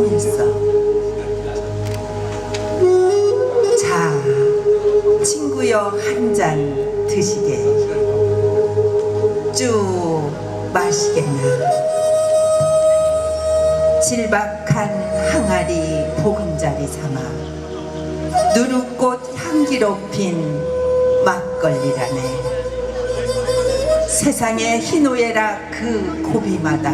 하고 있어. 자, 친구여 한 잔 드시게. 쭉 마시게나. 질박한 항아리 보금자리 삼아 누룩꽃 향기로 핀 막걸리라네. 세상의 희노애락 그 고비마다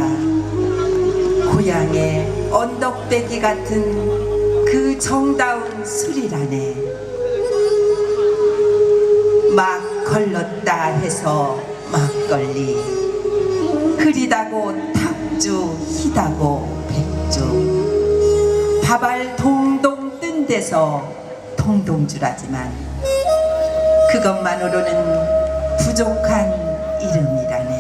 고향의 언덕배기 같은 그 정다운 술이라네 막 걸렀다 해서 막걸리 흐리다고 탁주 희다고 백주. 밥알 동동 뜬 데서 동동주라지만 그것만으로는 부족한 이름이라네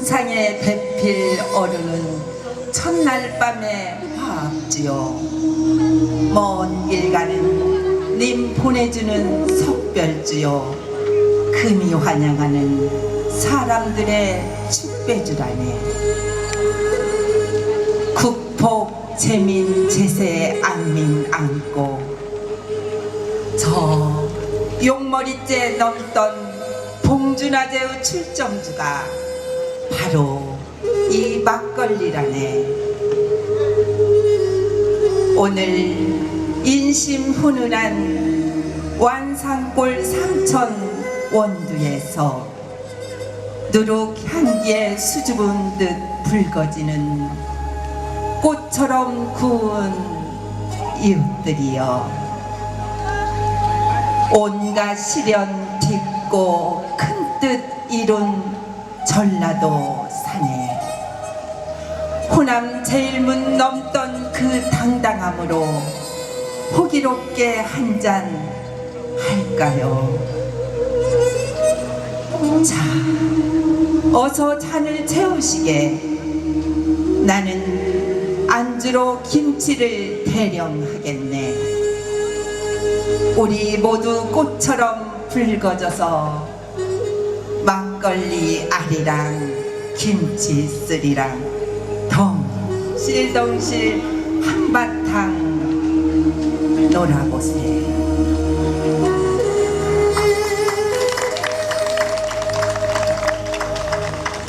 천상의 배필 어른은 첫날 밤에 화합지요. 먼 길 가는 님 보내주는 석별주요. 금이 환영하는 사람들의 축배주라네 국폭 재민 제세 안민 안고. 저 용머리째 넘던 봉준아제의 출정주가 바로 이 막걸리라네. 오늘 인심 훈훈한 완산골 삼천 원두에서 누룩 향기에 수줍은 듯 붉어지는 꽃처럼 구운 이웃들이여 온갖 시련 딛고 큰 뜻 이룬 전라도 산에 호남 제일문 넘던 그 당당함으로 호기롭게 한 잔 할까요? 자, 어서 잔을 채우시게. 나는 안주로 김치를 대령하겠네. 우리 모두 꽃처럼 붉어져서 막걸리 알이랑 김치 쓰리랑 덩실덩실 한바탕 놀아보세.